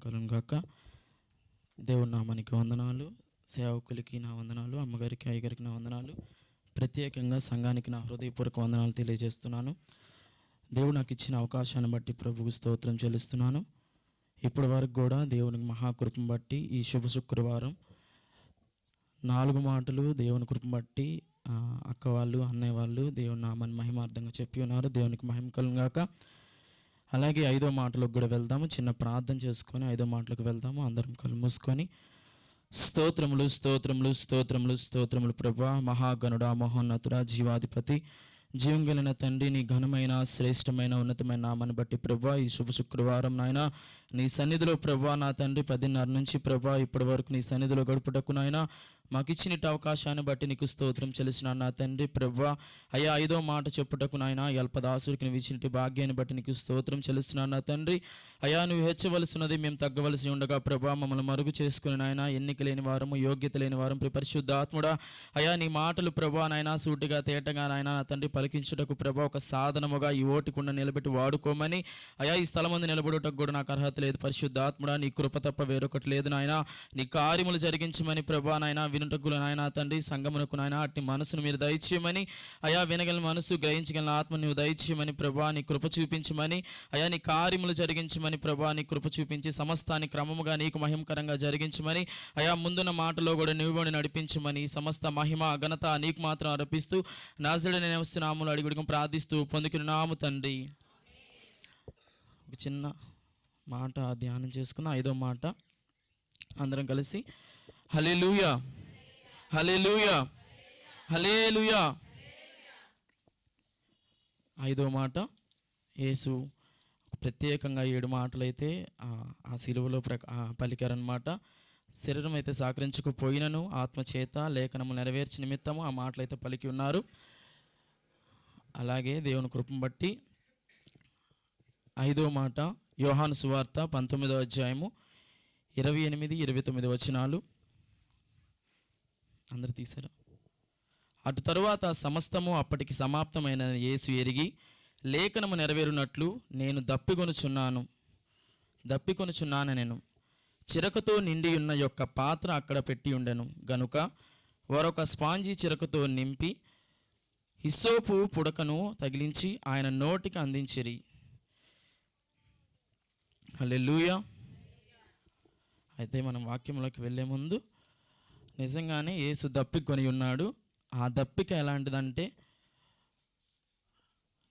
కలుగును గాక. దేవుని నామానికి వందనాలు. సేవకులకి నా వందనాలు. అమ్మగారికి అయ్యగారికి నా వందనాలు. ప్రత్యేకంగా సంఘానికి నా హృదయపూర్వక వందనాలు తెలియజేస్తున్నాను. దేవుడు నాకు ఇచ్చిన అవకాశాన్ని బట్టి ప్రభుకు స్తోత్రం చెల్లిస్తున్నాను. ఇప్పటి వరకు కూడా దేవునికి మహాకృపను బట్టి ఈ శుభ శుక్రవారం నాలుగు మాటలు దేవుని కృపను బట్టి అక్క వాళ్ళు అన్నయ్య వాళ్ళు దేవుని నామాన్ని మహిమార్థంగా చెప్పి ఉన్నారు. దేవునికి మహిమ కలుగాక అలాగే ఐదో మాటలకు కూడా వెళ్దాము. చిన్న ప్రార్థన చేసుకొని ఐదో మాటలకు వెళ్దాము. అందరం కళ్ళు మూసుకొని స్తోత్రములు స్తోత్రములు స్తోత్రములు స్తోత్రములు. ప్రభా మహాగణుడ మహోన్నతుడ జీవాధిపతి జీవం కలిగిన తండ్రి నీ ఘనమైన శ్రేష్టమైన ఉన్నతమైన నామాన్ని బట్టి ప్రభా ఈ శుభ శుక్రవారం నాయన నీ సన్నిధిలో ప్రభా నా తండ్రి పదిన్నర నుంచి ప్రభా ఇప్పటి వరకు నీ సన్నిధిలో గడుపుటకు నాయన మాకు ఇచ్చిన అవకాశాన్ని బట్టి నీకు స్తోత్రం చెల్లిసిన నా తండ్రి ప్రభా అయ్యా ఐదో మాట చెప్పుటకు నాయన అల్పదాసుడికి నువ్వు ఇచ్చిన భాగ్యాన్ని బట్టి నీకు స్తోత్రం చెల్లిస్తున్నాను. నా తండ్రి అయ్యా నువ్వు హెచ్చవలసినది మేము తగ్గవలసి ఉండగా ప్రభా మమ్మల్ని మరుగు చేసుకుని నాయన ఎన్నిక లేని వారము యోగ్యత లేని వారం పరిశుద్ధాత్ముడా అయ్యా నీ మాటలు ప్రభా నాయన సూటిగా తేటగా నాయన నా తండ్రి పలికించుటకు ప్రభా ఒక సాధనముగా ఈ ఓటికుండా నిలబెట్టి వాడుకోమని. అయా ఈ స్థలం ముందు నిలబడుటకు కూడా నాకు అర్హత లేదు. పరిశుద్ధాత్ముడా నీ కృప తప్ప వేరొకటి లేదు నాయన. నీ కార్యములు జరిగించమని ప్రభా నాయన వినుటకు నాయన తండ్రి సంగమునకు నాయన అట్టి మనసును మీరు దయచేయమని అయా వినగల మనసు గ్రహించగల ఆత్మ నువ్వు దయచేయమని ప్రభా నీ కృప చూపించమని అయా నీ కార్యములు జరిగించమని ప్రభా నీ కృప చూపించి సమస్తాన్ని క్రమముగా నీకు మహిమకరంగా జరిగించమని అయా ముందున్న మాటలో కూడా నువ్వు నడిపించమని సమస్త మహిమ ఘనత నీకు మాత్రం అర్పిస్తూ నాజుడని నాములు అడిగుడికి ప్రార్థిస్తూ పొందుకుని నాము తండ్రి. ఒక చిన్న మాట ధ్యానం చేసుకున్న ఐదో మాట. అందరం కలిసి హలేలుయా హలేలుయా హలేలుయా ఐదో మాట యేసు ప్రత్యేకంగా ఏడు మాటలు అయితే ఆ సిలువలో ప్రక పలికారనమాట శరీరం అయితే సహకరించకపోయినను ఆత్మ చేత లేఖనము నెరవేర్చి నిమిత్తము ఆ మాటలు అయితే పలికి ఉన్నారు. అలాగే దేవుని కృపను బట్టి ఐదో మాట యోహాను సువార్త పంతొమ్మిదో అధ్యాయము ఇరవై ఎనిమిది ఇరవై తొమ్మిది వచనాలు. అందరు తీశారు. అటు తరువాత సమస్తము అప్పటికి సమాప్తమైన యేసు ఎరిగి లేఖనము నెరవేరునట్లు నేను దప్పికొనుచున్నాను. దప్పికొనుచున్నాను నేను. చిరకతో నిండి ఉన్న యొక్క పాత్ర అక్కడ పెట్టి ఉండెను. గనుక మరొక స్పాంజీ చిరకతో నింపి హిస్సోపు పుడకను తగిలించి ఆయన నోటికి అందించిరి. హల్లెలూయా. అయితే మనం వాక్యంలోకి వెళ్ళే ముందు నిజంగానే యేసు దప్పికొని ఉన్నాడు. ఆ దప్పిక ఎలాంటిదంటే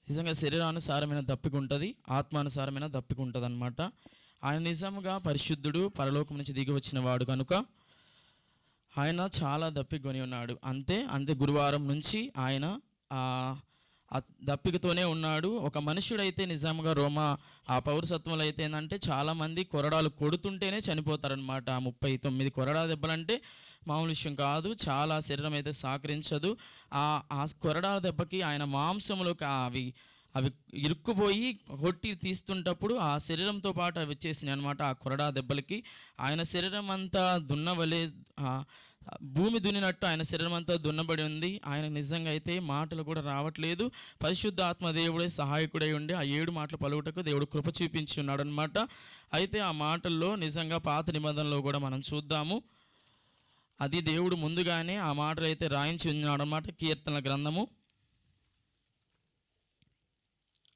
నిజంగా శరీరానుసారమైన దప్పిక ఉంటుంది ఆత్మానుసారమైన దప్పిక ఉంటుంది అనమాట ఆయన నిజంగా పరిశుద్ధుడు పరలోకం నుంచి దిగి వచ్చిన వాడు కనుక ఆయన చాలా దప్పికొని ఉన్నాడు. అంతే అంతే గురువారం నుంచి ఆయన దప్పికతోనే ఉన్నాడు. ఒక మనుషుడైతే నిజంగా రోమా ఆ పౌరసత్వంలో అయితే ఏంటంటే చాలామంది కొరడాలు కొడుతుంటేనే చనిపోతారనమాట ఆ ముప్పై తొమ్మిది కొరడా దెబ్బలంటే మామూలు విషయం కాదు. చాలా శరీరం అయితే సహకరించదు ఆ ఆ కొరడా దెబ్బకి ఆయన మాంసంలోకి అవి అవి ఇరుక్కుపోయి కొట్టి తీస్తుంటప్పుడు ఆ శరీరంతో పాటు అవి వచ్చేసినాయి అనమాట ఆ కొరడా దెబ్బలకి. ఆయన శరీరం అంతా దున్నవలే భూమి దున్నినట్టు ఆయన శరీరం అంతా దున్నబడి ఉంది. ఆయన నిజంగా అయితే మాటలు కూడా రావట్లేదు. పరిశుద్ధ ఆత్మ దేవుడే సహాయకుడై ఉండి ఆ ఏడు మాటలు పలుకుటకు దేవుడు కృప చూపించి ఉన్నాడు అనమాట అయితే ఆ మాటల్లో నిజంగా పాత నిబంధనలో కూడా మనం చూద్దాము. అది దేవుడు ముందుగానే ఆ మాటలు అయితే రాయించి ఉన్నాడు అనమాట కీర్తన గ్రంథము.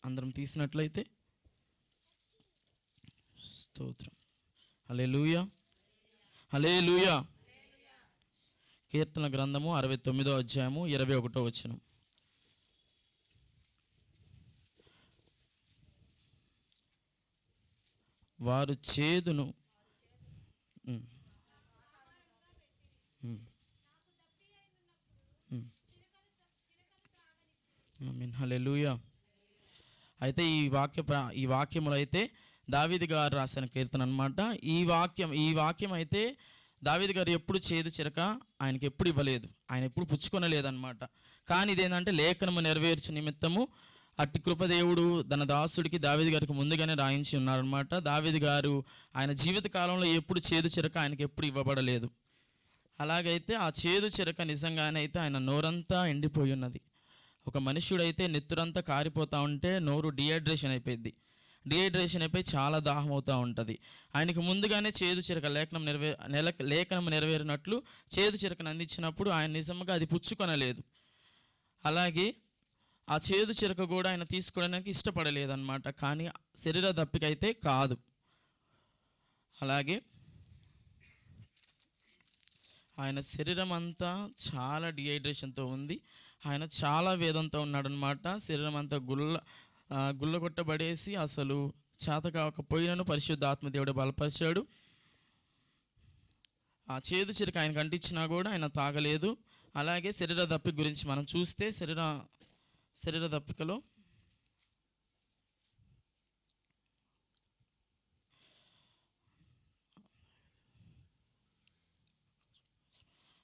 అందరం తీసినట్లయితే. స్తోత్రం. హలే లూయా హలే లూయా కీర్తన గ్రంథము అరవై తొమ్మిదో అధ్యాయము ఇరవై ఒకటో వచనం. వారు చేదును ఉమ్. అయితే ఈ వాక్య ఈ వాక్యములు అయితే దావిది గారు రాసిన కీర్తన అనమాట ఈ వాక్యం ఈ వాక్యం అయితే దావేది గారు ఎప్పుడు చేదు చిరక ఆయనకి ఎప్పుడు ఇవ్వలేదు. ఆయన ఎప్పుడు పుచ్చుకొనలేదన్నమాట. కానీ ఇదేంటంటే లేఖనము నెరవేర్చు నిమిత్తము అట్టి కృపదేవుడు తన దాసుడికి దావేది గారికి ముందుగానే రాయించి ఉన్నారనమాట దావేది గారు ఆయన జీవిత కాలంలో ఎప్పుడు చేదు చిరక ఆయనకి ఎప్పుడు ఇవ్వబడలేదు. అలాగైతే ఆ చేదు చిరక నిజంగానే అయితే ఆయన నోరంతా ఎండిపోయి ఉన్నది. ఒక మనుష్యుడైతే నెత్తురంతా కారిపోతా ఉంటే నోరు డిహైడ్రేషన్ అయిపోయింది డిహైడ్రేషన్ అయిపోయి చాలా దాహం అవుతూ ఉంటుంది. ఆయనకి ముందుగానే చేదు చిరక లేఖనం నెరవే నెల లేఖనం నెరవేరినట్లు చేదు చిరకను అందించినప్పుడు ఆయన నిజంగా అది పుచ్చుకొనలేదు. అలాగే ఆ చేదు చిరక కూడా ఆయన తీసుకోవడానికి ఇష్టపడలేదన్నమాట. కానీ శరీర దప్పికైతే కాదు. అలాగే ఆయన శరీరం అంతా చాలా డిహైడ్రేషన్తో ఉంది. ఆయన చాలా వేదంతో ఉన్నాడనమాట శరీరం అంతా గుల్ల ఆ, గుల్ల కొట్టబడేసి అసలు చేత కాకపోయినను పరిశుద్ధ ఆత్మదేవుడు బలపరిచాడు. ఆ చేదు చిరక ఆయనకు అంటించినా కూడా ఆయన తాగలేదు. అలాగే శరీర దప్పిక గురించి మనం చూస్తే శరీర శరీర దప్పికలో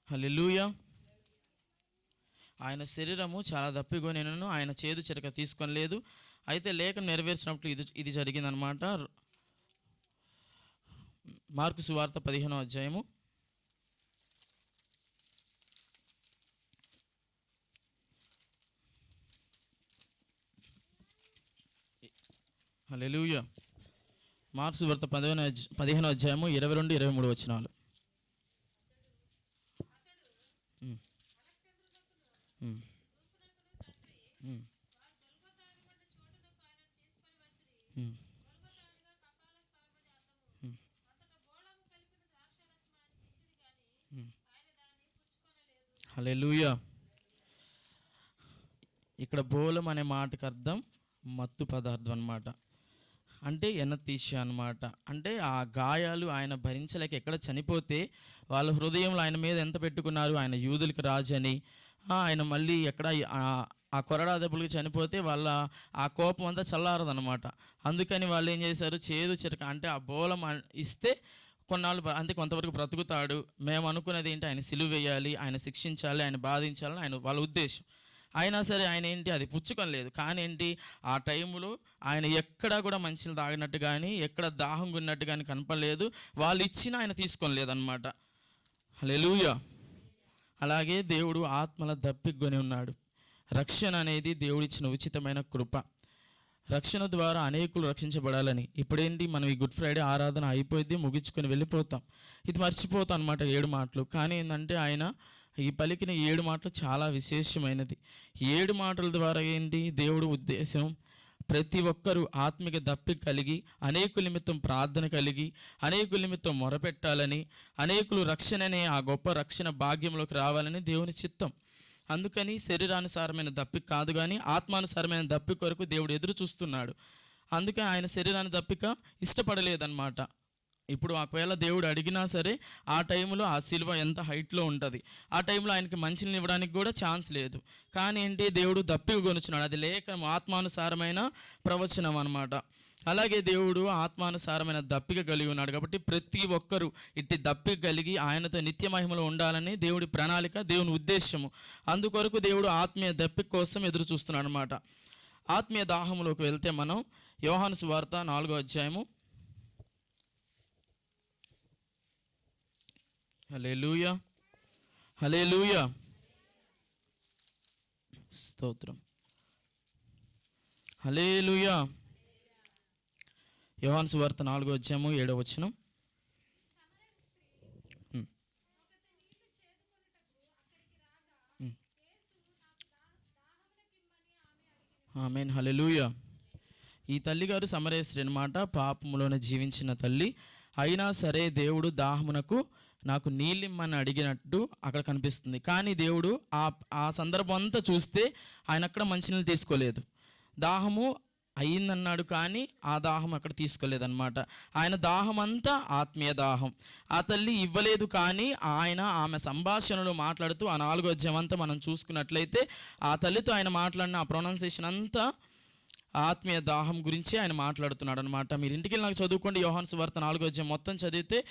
హల్లెలూయా. ఆయన శరీరము చాలా దప్పిగోనేనను ఆయన చేదు చిరక తీసుకొనలేదు. అయితే లేఖ నెరవేర్చినప్పుడు ఇది ఇది జరిగిందనమాట మార్కు సువార్త పదిహేనో అధ్యాయము. హలో మార్క్స్ వార్త పదిహేను పదిహేను అధ్యాయము ఇరవై రెండు ఇరవై మూడు వచ్చినాలు హల్లెలూయా. ఇక్కడ బోలం అనే మాటకు అర్థం మత్తు పదార్థం అనమాట అంటే ఎనతీష అనమాట అంటే ఆ గాయాలు ఆయన భరించలేక ఎక్కడ చనిపోతే వాళ్ళ హృదయంలో ఆయన మీద ఎంత పెట్టుకున్నారు ఆయన యూదులకు రాజని ఆయన మళ్ళీ ఎక్కడ ఆ- కొరడా దెబ్బలకి చనిపోతే వాళ్ళ ఆ కోపం అంతా చల్లారదనమాట అందుకని వాళ్ళు ఏం చేశారు చేదు చిరక అంటే ఆ బోలం ఇస్తే కొన్నాళ్ళు అంతే కొంతవరకు బ్రతుకుతాడు. మేము అనుకున్నది ఏంటి? ఆయన సిలువ వేయాలి ఆయన శిక్షించాలి ఆయన బాధించాలని ఆయన వాళ్ళ ఉద్దేశం. అయినా సరే ఆయన ఏంటి? అది పుచ్చుకొనలేదు కానీ ఏంటి? ఆ టైంలో ఆయన ఎక్కడా కూడా మంచిలు తాగినట్టు కానీ ఎక్కడ దాహం ఉన్నట్టు కానీ కనపడలేదు. వాళ్ళు ఇచ్చినా ఆయన తీసుకోలేదు అనమాట హల్లెలూయా! అలాగే దేవుడు ఆత్మల దప్పికొని ఉన్నాడు రక్షణ అనేది దేవుడిచ్చిన ఉచితమైన కృప. రక్షణ ద్వారా అనేకులు రక్షించబడాలని. ఇప్పుడేంటి? మనం ఈ గుడ్ ఫ్రైడే ఆరాధన అయిపోయింది ముగించుకొని వెళ్ళిపోతాం. ఇది మర్చిపోతాం అనమాట ఏడు మాటలు. కానీ ఏంటంటే ఆయన ఈ పలికిన ఏడు మాటలు చాలా విశేషమైనది. ఏడు మాటల ద్వారా ఏంటి? దేవుడు ఉద్దేశం ప్రతి ఒక్కరూ ఆత్మిక దప్పి కలిగి అనేకుల నిమిత్తం ప్రార్థన కలిగి అనేకుల నిమిత్తం మొరపెట్టాలని అనేకులు రక్షణనే ఆ గొప్ప రక్షణ భాగ్యంలోకి రావాలని దేవుని చిత్తం. అందుకని శరీరానుసారమైన దప్పిక కాదు కానీ ఆత్మానుసారమైన దప్పి కొరకు దేవుడు ఎదురు చూస్తున్నాడు. అందుకే ఆయన శరీరాన్ని దప్పిక ఇష్టపడలేదన్నమాట. ఇప్పుడు ఒకవేళ దేవుడు అడిగినా సరే ఆ టైంలో ఆ సిలువ ఎంత హైట్లో ఉంటుంది? ఆ టైంలో ఆయనకి మంచిని ఇవ్వడానికి కూడా ఛాన్స్ లేదు. కానీ ఏంటి? దేవుడు దప్పిక కొనుచున్నాడు. అది లేక ఆత్మానుసారమైన ప్రవచనం అనమాట అలాగే దేవుడు ఆత్మానుసారమైన దప్పిక కలిగి ఉన్నాడు కాబట్టి ప్రతి ఒక్కరూ ఇట్టి దప్పిక కలిగి ఆయనతో నిత్య మహిమలో ఉండాలని దేవుడి ప్రణాళిక దేవుని ఉద్దేశము అందుకొరకు దేవుడు ఆత్మీయ దప్పిక కోసం ఎదురు చూస్తున్నాడు అనమాట ఆత్మీయ దాహములోకి వెళ్తే మనం యోహాను సువార్త నాలుగో అధ్యాయము. హలేలుయా హలేలుయా స్తోత్రం. హలేలుయా యోహాను వార్త నాలుగో అధ్యాయము ఏడో వచనం. ఉమ్. ఉమ్. ఆమెన్. హల్లెలూయా. ఈ తల్లిగారు సమరేశ్వరి అనమాట పాపములోనే జీవించిన తల్లి అయినా సరే దేవుడు దాహమునకు నాకు నీళ్ళిమ్మని అడిగినట్టు అక్కడ కనిపిస్తుంది. కానీ దేవుడు ఆ ఆ సందర్భం అంతా చూస్తే ఆయన అక్కడ మంచినీళ్ళు తీసుకోలేదు. దాహము అయిందన్నాడు కానీ ఆ దాహం అక్కడ తీసుకోలేదన్నమాట. ఆయన దాహం అంతా ఆత్మీయ దాహం. ఆ తల్లి ఇవ్వలేదు కానీ ఆయన ఆమె సంభాషణలో మాట్లాడుతూ ఆ నాలుగో అధ్యయం అంతా మనం చూసుకున్నట్లయితే ఆ తల్లితో ఆయన మాట్లాడిన ఆ ప్రొనౌన్సియేషన్ అంతా ఆత్మీయ దాహం గురించి ఆయన మాట్లాడుతున్నాడు అనమాట మీరు ఇంటికి వెళ్ళి నాకు చదువుకోండి. యోహాన్స్ వార్త నాలుగో అధ్యాయం మొత్తం చదివితే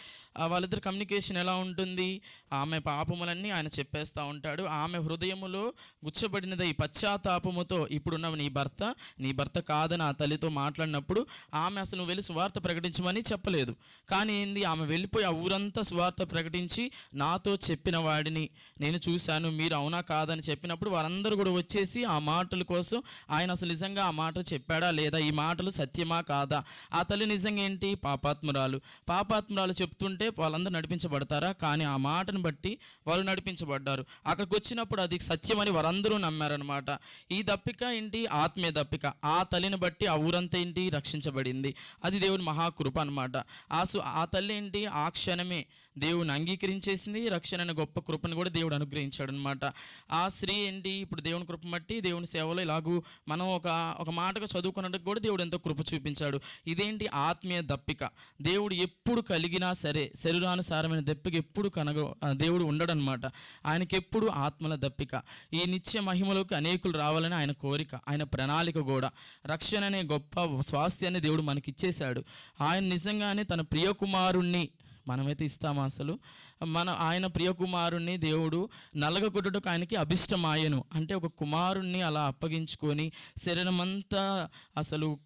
వాళ్ళిద్దరు కమ్యూనికేషన్ ఎలా ఉంటుంది? ఆమె పాపములన్నీ ఆయన చెప్పేస్తూ ఉంటాడు. ఆమె హృదయములో గుచ్చబడినది ఈ పశ్చాత్తాపముతో ఇప్పుడున్న నీ భర్త నీ భర్త కాదని ఆ తల్లితో మాట్లాడినప్పుడు ఆమె అసలు నువ్వు వెళ్ళి సువార్త ప్రకటించమని చెప్పలేదు. కానీ ఏంది? ఆమె వెళ్ళిపోయి ఆ ఊరంతా సువార్త ప్రకటించి నాతో చెప్పిన వాడిని నేను చూశాను. మీరు అవునా కాదని చెప్పినప్పుడు వారందరూ కూడా వచ్చేసి ఆ మాటల కోసం ఆయన అసలు నిజంగా ఆ మాట చెప్పాడా లేదా? ఈ మాటలు సత్యమా కాదా? ఆ తల్లి నిజంగా ఏంటి? పాపాత్మురాలు. పాపాత్మురాలు చెప్తుంటే వాళ్ళందరూ నడిపించబడతారా? కానీ ఆ మాటను బట్టి వాళ్ళు నడిపించబడ్డారు. అక్కడికి వచ్చినప్పుడు అది సత్యమని వారందరూ నమ్మారనమాట ఈ దప్పిక ఏంటి? ఆత్మీయ దప్పిక. ఆ తల్లిని బట్టి ఆ ఊరంతా ఏంటి? రక్షించబడింది. అది దేవుని మహాకృప అనమాట ఆ సు ఆ తల్లి ఏంటి? ఆ క్షణమే దేవుని అంగీకరించేసింది రక్షణ అనే గొప్ప కృపను కూడా దేవుడు అనుగ్రహించాడు అనమాట ఆ స్త్రీ ఏంటి? ఇప్పుడు దేవుని కృప బట్టి దేవుని సేవలో ఇలాగూ మనం ఒక ఒక మాటగా చదువుకున్నట్టు కూడా దేవుడు ఎంతో కృప చూపించాడు. ఇదేంటి? ఆత్మీయ దప్పిక. దేవుడు ఎప్పుడు కలిగినా సరే శరీరానుసారమైన దప్పిక ఎప్పుడు కనగ దేవుడు ఉండడనమాట ఆయనకి ఎప్పుడు ఆత్మల దప్పిక. ఈ నిత్య మహిమలోకి అనేకులు రావాలని ఆయన కోరిక ఆయన ప్రణాళిక కూడా. రక్షణ అనే గొప్ప స్వాస్థ్యాన్ని దేవుడు మనకి ఇచ్చేశాడు ఆయన నిజంగానే తన ప్రియకుమారుణ్ణి మనమైతే ఇస్తామా అసలు? మన ఆయన ప్రియకుమారుణ్ణి దేవుడు నలగొట్టుటకు ఆయనకి అభిష్టమాయను. అంటే ఒక కుమారుణ్ణి అలా అప్పగించుకొని శరీరమంతా అసలు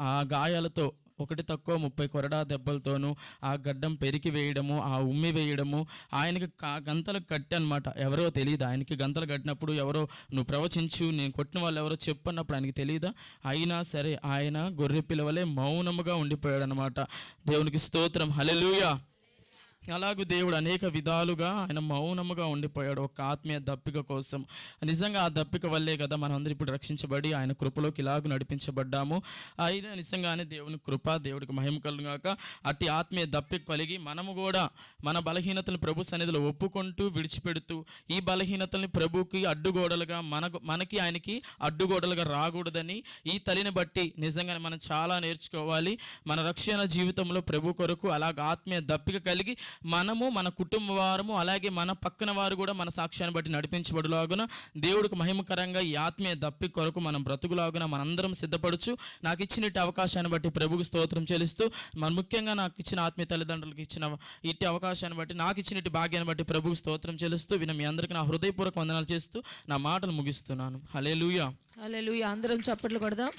ఆ గాయాలతో ఒకటి తక్కువ ముప్పై కొరడా దెబ్బలతోనూ ఆ గడ్డం పెరికి వేయడము ఆ ఉమ్మి వేయడము ఆయనకి కా గంతలు కట్టి అనమాట ఎవరో తెలియదు ఆయనకి గంతలు కట్టినప్పుడు ఎవరో నువ్వు ప్రవచించు నేను కొట్టిన వాళ్ళు ఎవరో చెప్పన్నప్పుడు ఆయనకి తెలియదా అయినా సరే ఆయన గొర్రె పిల్లవలే మౌనముగా ఉండిపోయాడు అనమాట దేవునికి స్తోత్రం. హలెలుయా అలాగే దేవుడు అనేక విధాలుగా ఆయన మౌనముగా ఉండిపోయాడు. ఒక ఆత్మీయ దప్పిక కోసం. నిజంగా ఆ దప్పిక వల్లే కదా మనం అందరూ ఇప్పుడు రక్షించబడి ఆయన కృపలోకి ఇలాగ నడిపించబడ్డాము. అయితే నిజంగానే దేవుని కృప దేవుడికి మహిమ కలుగాక అట్టి ఆత్మీయ దప్పిక కలిగి మనము కూడా మన బలహీనతను ప్రభు సన్నిధిలో ఒప్పుకుంటూ విడిచిపెడుతూ ఈ బలహీనతల్ని ప్రభుకి అడ్డుగోడలుగా మనకు మనకి ఆయనకి అడ్డుగోడలుగా రాకూడదని ఈ తల్లిని బట్టి నిజంగానే మనం చాలా నేర్చుకోవాలి. మన రక్షణ జీవితంలో ప్రభు కొరకు అలాగ ఆత్మీయ దప్పిక కలిగి మనము మన కుటుంబ వారము అలాగే మన పక్కన వారు కూడా మన సాక్ష్యాన్ని బట్టి నడిపించబడులాగున దేవుడికి మహిమకరంగా ఈ ఆత్మీయ దప్పి కొరకు మనం బ్రతుకులాగున మనందరం సిద్ధపడుచు నాకు ఇచ్చిన అవకాశాన్ని బట్టి ప్రభుకు స్తోత్రం చెల్లిస్తూ మన ముఖ్యంగా నాకు ఇచ్చిన ఆత్మీయ తల్లిదండ్రులకు ఇచ్చిన ఇట్టి అవకాశాన్ని బట్టి నాకు ఇచ్చిన భాగ్యాన్ని బట్టి ప్రభుకు స్తోత్రం చెల్లిస్తూ విన మీ అందరికీ నా హృదయపూర్వక వందనాలు చేస్తూ నా మాటలు ముగిస్తున్నాను. హలే లూయా అందరం చప్పట్లు కొడదాం.